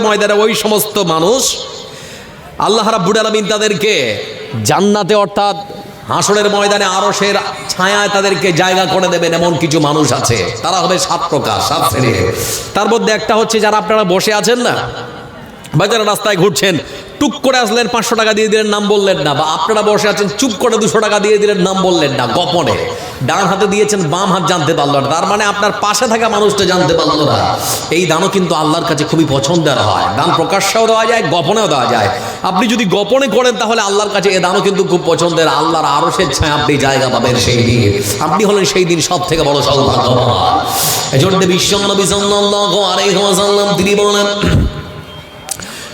ময়দানে ওই সমস্ত মানুষ আল্লাহ রাব্বুল আলামিন তাদেরকে জান্নাতে অর্থাৎ হাসরের ময়দানে আরশের ছায়ায় তাদেরকে জায়গা করে দেবেন এমন কিছু মানুষ আছে। তারা হবে সাত প্রকার, সাত শ্রেণির। তার মধ্যে একটা হচ্ছে যারা আপনারা বসে আছেন না, বা রাস্তায় ঘুরছেন টুক করে আসলেন, পাঁচশো টাকা দিয়ে দিলেন, নাম বললেন না। বা আপনারা বসে আছেন, চুপ করে দুশো টাকা দিয়ে দিলেন, নাম বললেন না, গোপনে। ডান হাতে দিয়েছেন, বাম হাত জানতে পারল না। তার মানে আপনার পাশে থাকা মানুষটা জানতে পারল না। এই দানও কিন্তু আল্লাহর কাছে খুবই পছন্দের হয়। দান প্রকাশ্যেও দেওয়া যায়, গোপনেও দেওয়া যায়। আপনি যদি গোপনে করেন, তাহলে আল্লাহর কাছে এ দানও কিন্তু খুব পছন্দের। আল্লাহর আরও সে ছায় আপনি জায়গা পাবেন সেই দিন। আপনি হলেন সেই দিন সব থেকে বড় সৌভাগ্যবান। এজন্য বিশ্ব নবী সাল্লাল্লাহু আলাইহি ওয়াসাল্লাম তিনি বলেন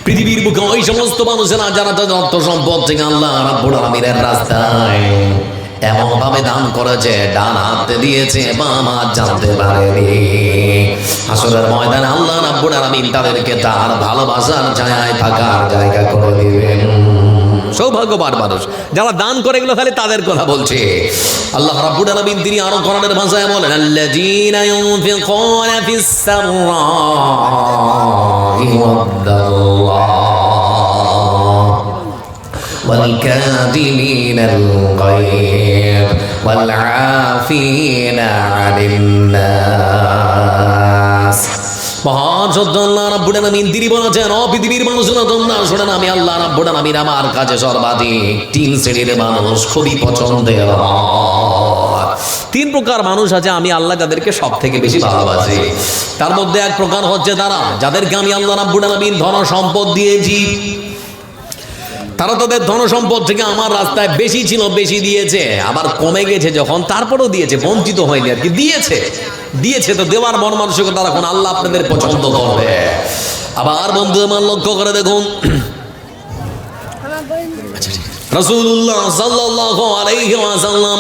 পৃথিবীর বুকে ওই সমস্ত মানুষেরা যারা তাদের অর্থ সম্পদ থেকে আল্লাহ রাব্বুল রাস্তায় এমন ভাবে দান করেছে, ডান হাতে দিয়েছে, বাম জানতে পারেনি। আসরের ময়দানে আল্লাহ রাব্বুল আলমিন তাদেরকে তার ভালোবাসার ছায়ায় থাকার জায়গা করে দিবেন। সৌভাগ্যবান মানুষ যারা দান করে এগুলো খালি তাদের কথা বলছে আল্লাহ রাব্বুল আলামিন তিনি আরো কোরআনের ভাষায় বলেন আল্লাযীনা ইউনফিকুনা ফিস সাররাই ওয়াদ-দাররা والكاظمين الغيظ والعافين عن الناس তিনি মানুষ, খুবই তিন প্রকার মানুষ আছে, আমি আল্লাহ যাদেরকে সব থেকে বেশি ভালোবাসি। তার মধ্যে এক প্রকার হচ্ছে তারা, যাদেরকে আমি আল্লাহ রাব্বুল আলামিন ধন সম্পদ দিয়েছি। তারা তাদের ধন সম্পদ থেকে আমার রাস্তায় বেশি ছিল, বেশি দিয়েছে। আবার কমে গেছে যখন, তারপরেও দিয়েছে, বঞ্চিত হয়নি আর কি, দিয়েছে। দিয়েছে তো দেওয়ার মন মানসিকতা রাখুন, আল্লাহ আপনাদের পছন্দ করবে। আবার বন্ধু আমার লক্ষ্য করে দেখুন। ওয়াসাল্লাম,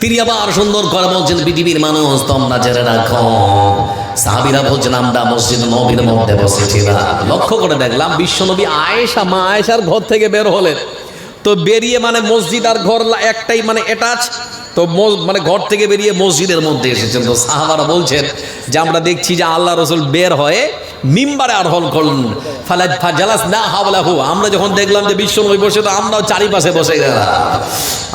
তিনি আবার সুন্দর করে বলছেন, পৃথিবীর মানুষ তোমরা জেনে রাখো সাহাবিরা বলছেন, আমরা মসজিদ নবীর মধ্যে বসেছিলাম লক্ষ্য করে দেখলাম বিশ্ব বিশ্বনবী আয়েশা, মা আয়েশার ঘর থেকে বের হলেন। তো বেরিয়ে মানে মসজিদ আর ঘর একটাই মানে অ্যাটাচ তো মানে ঘর থেকে বেরিয়ে মসজিদের মধ্যে এসেছেন। তো সাহাবারা বলছেন যে, আমরা দেখছি যে আল্লাহ রসুল বের হয়ে মিম্বারে আরোহণ করলেন। ফাজালাস না হাওলাহু। আমরা যখন দেখলাম যে বিশ্ব নবী বসে, তো আমরাও চারিপাশে বসে গেলাম।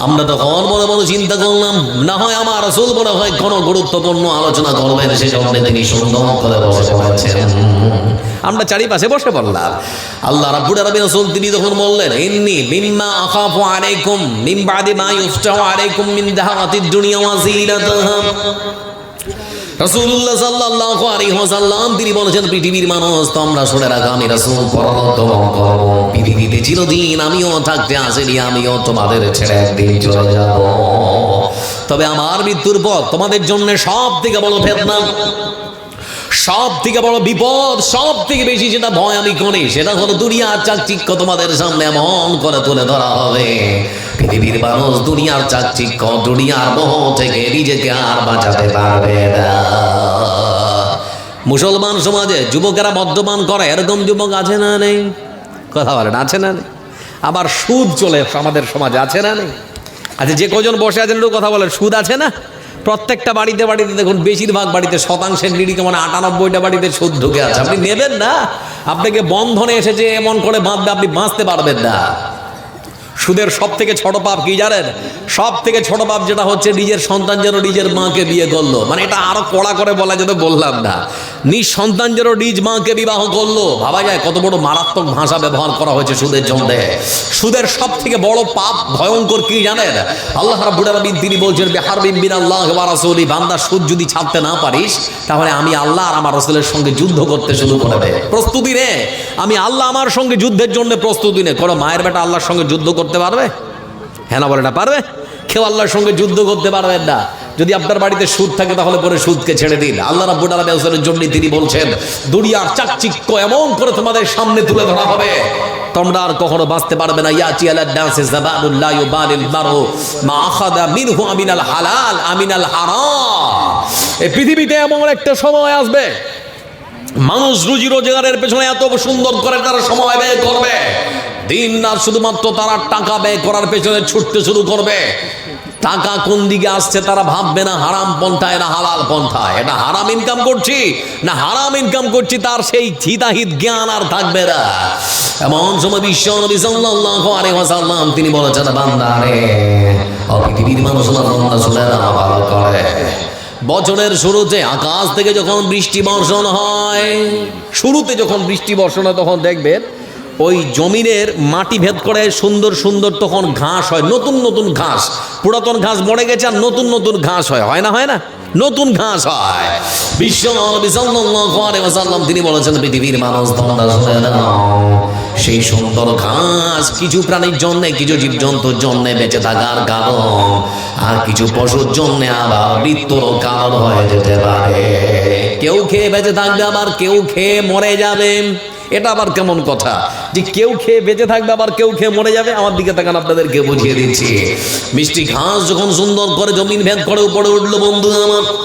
আমরা তখন মনে মনে চিন্তা করলাম, না হয় আমার রসুল মনে হয় কোনো গুরুত্বপূর্ণ আলোচনা করবেন, সে জন্য তিনি সুন্দর করে বসে পড়েছেন। আমরা চারিপাশে বসে পড়লাম। আল্লাহ রাব্বুল আলামিন রাসূল, তিনি তখন বললেন, ইন্নী মিম্মা আখাফু আলাইকুম মিন বাদি মা ইফতাহু আলাইকুম মিন দাহাতিদ দুনিয়া ওয়া জিনাতাহা রাসূলুল্লাহ সাল্লাল্লাহু আলাইহি ওয়াসাল্লাম, তিনি বলেছেন, পৃথিবীর মানুষ, তোমরা শুনে রাখো, আমি রাসূল পরলোকগমন করব। পৃথিবীতে চিরদিন আমিও থাকতে আমিও তোমাদের ছেড়ে একদিন চলে যাব। তবে আমার মৃত্যুর পর তোমাদের জন্য সব থেকে বড় ফেতনা সব থেকে বড় বিপদ সব থেকে বেশি যেটা ভয় আমি করি, সেটা হলো দুনিয়ার চাকচিক্য তোমাদের সামনে এমন করে তুলে ধরা হবে। পৃথিবীর মানুষ দুনিয়ার চাকচিক্য, দুনিয়ার মোহ থেকে নিজেকে আর বাঁচাতে পারবে না। মুসলমান সমাজে যুবকেরা মদ্যপান করে, এরকম যুবক আছে না নেই? কথা বলেন, আছে না নেই? আবার সুদ চলে আমাদের সমাজে, আছে না নেই? আচ্ছা যে কজন বসে আছেন একটু কথা বলেন, সুদ আছে না? প্রত্যেকটা বাড়িতে বাড়িতে দেখুন, বেশিরভাগ বাড়িতে শতাংশের নিরিখে মানে আটানব্বইটা বাড়িতে সুদ ঢুকে আছে। আপনি নেবেন না? আপনাকে বন্ধনে এসেছে, এমন করে বাঁধবে, আপনি বাঁচতে পারবেন না। সুদের সব থেকে ছোট পাপ কি জানেন? সব থেকে ছোট পাপ যেটা হচ্ছে নিজের সন্তান যেন নিজের মাকে বিয়ে করল। মানে এটা আরও কড়া করে বলা যেত বললাম না। নিজ সন্তান যেন নিজ মাকে বিবাহ করল। ভাবা যায় কত বড় মারাত্মক ভাষা ব্যবহার করা হয়েছে সুদের জন্য। সুদের সব থেকে বড় পাপ ভয়ঙ্কর কি জানেন? আল্লাহ রাব্বুল তিনি বলছেন, বিহার বিন আল্লাহ রাসূলি, বান্দা সুদ যদি ছাড়তে না পারিস, তাহলে আমি আল্লাহ আর আমার রাসূলের সঙ্গে যুদ্ধ করতে শুরু করে দে। প্রস্তুতি নে। আমি আল্লাহ আমার সঙ্গে যুদ্ধের জন্য প্রস্তুতি নে। কোনো মায়ের বেটা আল্লাহর সঙ্গে যুদ্ধ করতে পারবে? হ্যাঁ না বলে না পারবে? কেউ আল্লাহর সঙ্গে যুদ্ধ করতে পারবেন না। যদি আপনার বাড়িতে সুদ থাকে, তাহলে পরে সুদকে ছেড়ে দিন। আল্লাহ রাব্বুল জন্য তিনি বলছেন, দুনিয়ার চাকচিক্য এমন করে তোমাদের সামনে তুলে ধরা হবে। তোমরা আর কখনো বাঁচতে পারবে না। পৃথিবীতে এমন একটা সময় আসবে, মানুষ রুজি রোজগারের পেছনে এত সুন্দর করে তারা সময় ব্যয় করবে। দিন রাত শুধুমাত্র তারা টাকা ব্যয় করার পেছনে ছুটতে শুরু করবে। টাকা কোন দিকে আসছে তারা ভাববে না, হারাম পন্থায় না হালাল পন্থায়। এটা হারাম ইনকাম করছি, না হারাম ইনকাম করছি তার সেই হিতাহিত জ্ঞান আর থাকবে না। এমন সময় বিশ্ব তিনি বলেছেন বান্দারে পৃথিবীর মানুষ ভালো করে। বছরের শুরুতে, আকাশ থেকে যখন বৃষ্টি বর্ষণ হয়, শুরুতে যখন বৃষ্টি বর্ষণ হয়, তখন দেখবেন ওই জমিনের মাটি ভেদ করে সুন্দর সুন্দর তখন ঘাস হয়, নতুন নতুন ঘাস। পুরাতন ঘাস মরে গেছে আর নতুন নতুন ঘাস হয়। হয় না হয় না? নতুন ঘাস হয়। বিশ্ব নবী সাল্লাল্লাহু আলাইহি ওয়াসাল্লাম তিনি বলেছেন, পৃথিবীর মানুষ সেই সুন্দর ঘাস, কিছু প্রাণীর জন্য, কিছু জীবজন্তুর জন্য বেঁচে থাকার কারণ, আর কিছু পশুর জন্য আবার মৃত্যুর কারণ হয়ে যেতে পারে। কেউ খেয়ে বেঁচে থাকবে, আবার কেউ খেয়ে মরে যাবে। এটা আবার কেমন কথা? যে কেউ খেয়ে বেঁচে থাকবে, আবার কেউ খেয়ে মরে যাবে, আমার দিকে তাকান, আপনাদেরকে বুঝিয়ে দিচ্ছি। মিষ্টি ঘাস যখন সুন্দর করে জমিন ভেদ করে উপরে উঠল বন্ধু আমার।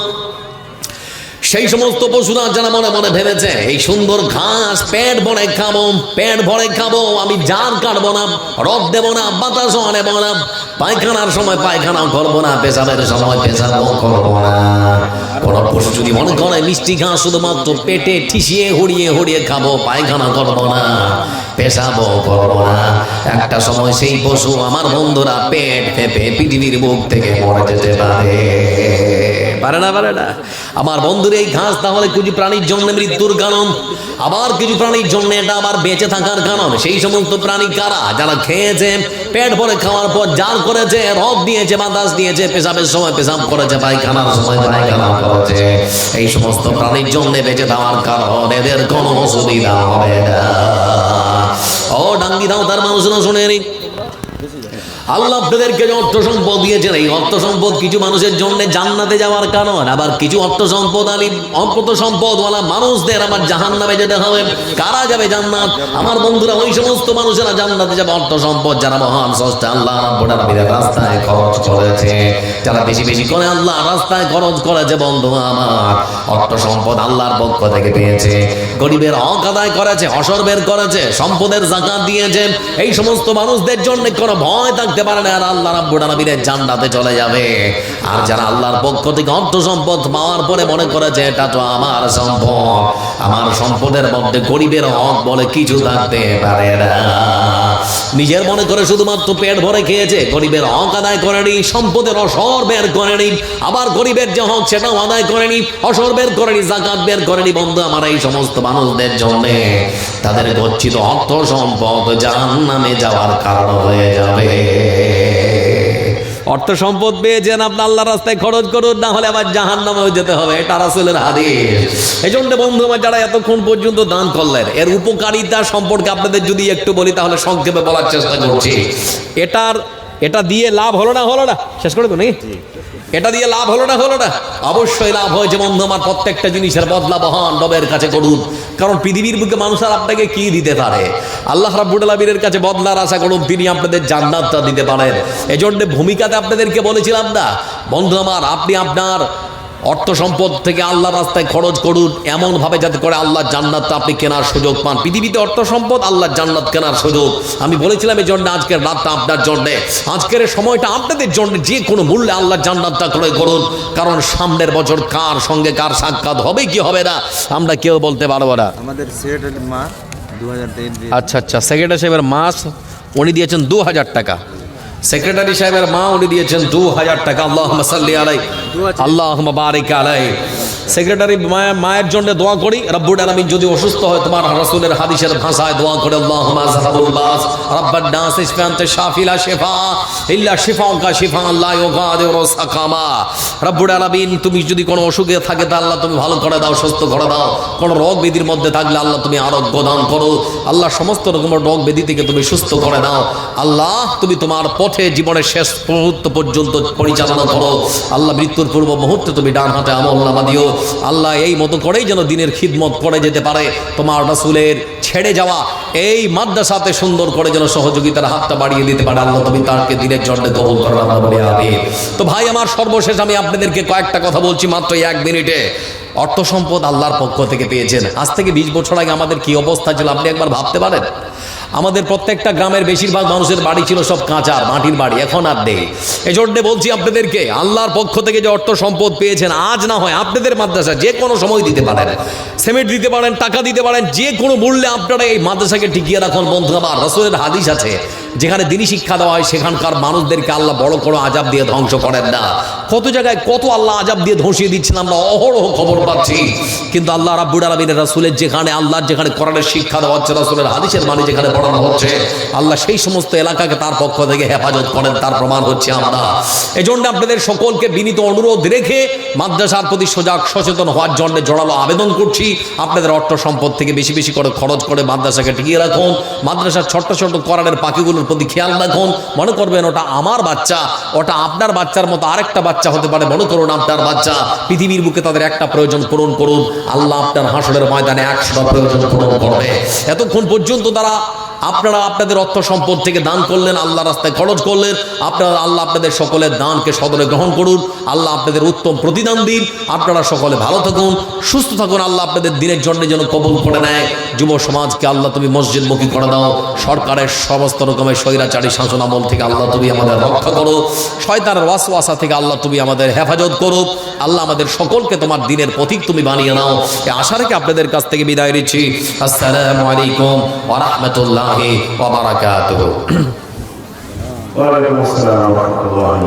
সেই সমস্ত পশুরা যারা মনে মনে ভেবেছে, এই সুন্দর ঘাস, পেট ভরে খাব, পেট ভরে খাব, আমি জার কাটবো না রদ দেবো না, বাতাস নেব না পায়খানার সময় পায়খানাও করব না, পেশাবের সময় পেশাবও করব না। কোন পশু যদি মনে করে, মিষ্টি ঘাস শুধুমাত্র পেটে ঠিসিয়ে, হড়িয়ে হড়িয়ে খাব, পায়খানা করব না, পেশাবও করব না। একটা সময় সেই পশু আমার বন্ধুরা পেট পেপে পৃথিবীর মুখ থেকে মরে যেতে পারে। পারে না পারে না। আমার বন্ধুর এই ঘাস তাহলে কিছু প্রাণীর জন্য মৃত্যুর কারণ। আবার কিছু প্রাণীর জন্য এটা আবার বেঁচে থাকার কারণ। সেই সমস্ত প্রাণী কারা? যারা খেয়েছে, পেট ভরে খাওয়ার পর জাল করেছে রদ দিয়েছে, বাতাস দিয়েছে, পেশাবের সময় পেশাব করেছে, পায়খানার সময় পায়খানা করেছে। এই সমস্ত প্রাণীর জন্য বেঁচে থাকার কারণ, এদের কোনো অসুবিধা হবে না। ও ডাঙ্গি দাও, তার মানুষরা শুনে নিন। আল্লাহ আপনাদেরকে যে অর্থ সম্পদ দিয়েছেন, এই অর্থ সম্পদ কিছু মানুষের জন্য জান্নাতে যাওয়ার কারণ, আবার কিছু অর্থ সম্পদ আলী অল্পত সম্পদওয়ালা মানুষদের আমার জাহান নামে যেতে হবে। কারা যাবে জান্নাত? আমার বন্ধুরা, ওই সমস্ত মানুষেরা জান্নাতে যাবে, অর্থ সম্পদ যারা মহান সস্তা আল্লাহ রাস্তায় খরচ করেছে। যারা বেশি বেশি করে আল্লাহ রাস্তায় খরচ করেছে, বন্ধু আমার, অর্থ সম্পদ আল্লাহর পক্ষ থেকে পেয়েছে। গরিবের হক আদায় করেছে অসর বের করেছে, সম্পদের জাকাত দিয়েছে। এই সমস্ত মানুষদের জন্য কোনো ভয় থাকতে পারে না, আর আল্লাহ রাব্বুল আলামিনের জান্নাতে চলে যাবে। আর যারা আল্লাহর পক্ষ থেকে অর্থ সম্পদ পাওয়ার পরে মনে করে যে এটা তো আমার সম্পদ, আমার সম্পদের মধ্যে গরিবের হক বলে কিছু থাকতে পারে না। নিজের মনে করে শুধুমাত্র পেট ভরে খেয়েছে, গরিবের হক আদায় করেনি, সম্পদের অসর বের করেনি, আবার গরিবের যে হক সেটাও আদায় করেনি, অসর বের করেনি, জাকাত বের করেনি। বন্ধু, আমার এই সমস্ত মানুষদের জন্য তাদের গচ্ছিত অর্থ সম্পদ জাহান নামে যাওয়ার কারণ হয়ে যাবে। অর্থ সম্পদ পেয়েছেন আপনি আল্লাহ রাস্তায় খরচ করুন, না হলে আবার জাহান নামেও যেতে হবে। এটা রাসুলের হাদিস। এই জন্য বন্ধু আমার, যারা এতক্ষণ পর্যন্ত দান করলেন, এর উপকারিতা সম্পর্কে আপনাদের যদি একটু বলি, তাহলে সংক্ষেপে বলার চেষ্টা করছি। এটার, এটা দিয়ে লাভ হলো না হলো না? শেষ করে তো নাকি? এটা দিয়ে লাভ হলো না হলো না? অবশ্যই লাভ হয়েছে বন্ধু আমার, প্রত্যেকটা জিনিসের বদলা বহন রবের কাছে করুন। কারণ পৃথিবীর বুকে মানুষ আর আপনাকে কি দিতে পারে? আল্লাহ রাব্বুল কাছে বদলার আশা করুন, তিনি আপনাদের জান্নাতটা দিতে পারেন। এজন্য ভূমিকাতে আপনাদেরকে বলেছিলাম না, বন্ধু আমার, আপনি আপনার অর্থ সম্পদ থেকে আল্লাহ রাস্তায় খরচ করুন এমন ভাবে যাতে করে আল্লাহ জান্নাতটা আপনি কেনার সুযোগ পান। পৃথিবীতে অর্থ সম্পদ আল্লাহ জান্নাত কেনার সুযোগ। আমি বলেছিলাম এই জন্য আজকের রাতটা আপনার জন্যে। আজকের সময়টা আপনাদের জন্য যে কোনো মূল্যে আল্লাহ জান্নাতটা ক্রয় করুন। কারণ সামনের বছর কার সঙ্গে কার সাক্ষাৎ হবে কি হবে না আমরা কেউ বলতে পারব না। আমাদের সেক্রেটারি মা দু হাজার তেইশ আচ্ছা আচ্ছা সেক্রেটারি সাহেবের মাস উনি দিয়েছেন দু হাজার টাকা। সেক্রেটারি সাহেবের মা উনি দিয়েছেন দু হাজার টাকা। আল্লাহ আলাই আল্লাহ বারিক আলাই সেক্রেটারি মায়ের জন্য দোয়া করি রব্বুল আলামিন যদি অসুস্থ হয় তোমার রাসূলের হাদিসের ভাষায় দোয়া করে আলামিন তুমি যদি কোনো অসুখে থাকে আল্লাহ তুমি ভালো করে দাও সুস্থ দাও কোনো রোগ মধ্যে থাকলে আল্লাহ তুমি আরোগ্য করো আল্লাহ সমস্ত রকমের রোগ ব্যাধি থেকে তুমি সুস্থ করে দাও আল্লাহ তুমি তোমার পথে জীবনের শেষ মুহূর্ত পর্যন্ত পরিচালনা করো। আল্লাহ মৃত্যুর পূর্ব মুহূর্তে তুমি ডান হাতে আমল নামা দিও। আল্লাহ এই মতো করেই যেন দিনের খিদমত করে যেতে পারে। তোমার রাসুলের ছেড়ে যাওয়া এই মাদ্রাসাতে সুন্দর করে যেন সহযোগিতার হাতটা বাড়িয়ে দিতে পারে। আল্লাহ তুমি তাকে দিনের জন্য কবুল করো। তো ভাই, আমার সর্বশেষ আমি আপনাদেরকে কয়েকটা কথা বলছি মাত্র এক মিনিটে। অর্থ সম্পদ আল্লাহর পক্ষ থেকে পেয়েছেন। আজ থেকে বিশ বছর আগে আমাদের কি অবস্থা ছিল আপনি একবার ভাবতে পারেন? আমাদের প্রত্যেকটা গ্রামের বেশিরভাগ মানুষের বাড়ি ছিল সব কাঁচা, মাটির বাড়ি, এখন আর দেহ এই জন্যে বলছি আপনাদেরকে, আল্লাহর পক্ষ থেকে যে অর্থ সম্পদ পেয়েছেন, আজ না হয় আপনাদের মাদ্রাসা যে কোনো সময় দিতে পারেন। সিমেন্ট দিতে পারেন, টাকা দিতে পারেন, যে কোনো মূল্যে আপনারা এই মাদ্রাসাকে টিকিয়ে রাখুন। বন্ধু আমার রসুলের হাদিস আছে যেখানে দিনই শিক্ষা দেওয়া হয়, সেখানকার মানুষদেরকে আল্লাহ বড় কোনো আজাব দিয়ে ধ্বংস করেন না। কত জায়গায় কত আল্লাহ আজাব দিয়ে ধসিয়ে দিচ্ছেন আমরা, অহরহ খবর পাচ্ছি। কিন্তু আল্লাহ রাব্বুল আলমিনের রাসুলের যেখানে, আল্লাহর যেখানে কোরআনের শিক্ষা দেওয়া হচ্ছে, রাসুলের হাদিসের মানে যেখানে পড়ানো হচ্ছে, আল্লাহ সেই সমস্ত এলাকাকে তার পক্ষ থেকে হেফাজত করেন, তার প্রমাণ হচ্ছে আমরা। এজন্য আপনাদের সকলকে বিনীত অনুরোধ রেখে মাদ্রাসার প্রতি সজাগ, সচেতন হওয়ার জন্য জোরালো আবেদন করছি। আপনাদের অর্থ সম্পদ থেকে বেশি বেশি করে খরচ করে মাদ্রাসাকে টিকিয়ে রাখুন। মাদ্রাসার ছোট্ট ছোট্ট কোরআনের পাখিগুলোর প্রতি খেয়াল রাখুন, মনে করবেন ওটা আমার বাচ্চা, ওটা আপনার বাচ্চার মতো আরেকটা বাচ্চা হতে পারে, মনে করুন আপনার বাচ্চা। পৃথিবীর বুকে তাদের একটা প্রয়োজন পূরণ করুন, আল্লাহ আপনার হাসনের ময়দানে একশোটা প্রয়োজন পূরণ করবে। এতক্ষণ পর্যন্ত তারা আপনারা আপনাদের অর্থ সম্পদ থেকে দান করলেন আল্লাহ রাস্তায় খরচ করলেন, আপনারা আল্লাহ আপনাদের সকলের দানকে সদরে গ্রহণ করুন, আল্লাহ আপনাদের উত্তম প্রতিদান দিন, আপনারা সকলে ভালো থাকুন, সুস্থ থাকুন, আল্লাহ আপনাদের দিনের জন্য যেন কবুল করে নেয়। যুব সমাজকে আল্লাহ তুমি মসজিদমুখী করে দাও, সরকারের সমস্ত রকমের স্বৈরাচারী শাসন আমল থেকে আল্লাহ তুমি আমাদের রক্ষা করো, শয়তানের ওয়াসওয়াসা থেকে আল্লাহ তুমি আমাদের হেফাজত করো, আল্লাহ আমাদের সকলকে তোমার দিনের পথিক তুমি বানিয়ে নাও। আশা রেখে আপনাদের কাছ থেকে বিদায় নিচ্ছি। আসসালামু আলাইকুম ওয়া রাহমাতুল্লাহি। ওয়া বারাকাতুহু ওয়ালাইকুম আসসালাম রহমতুল্লাহ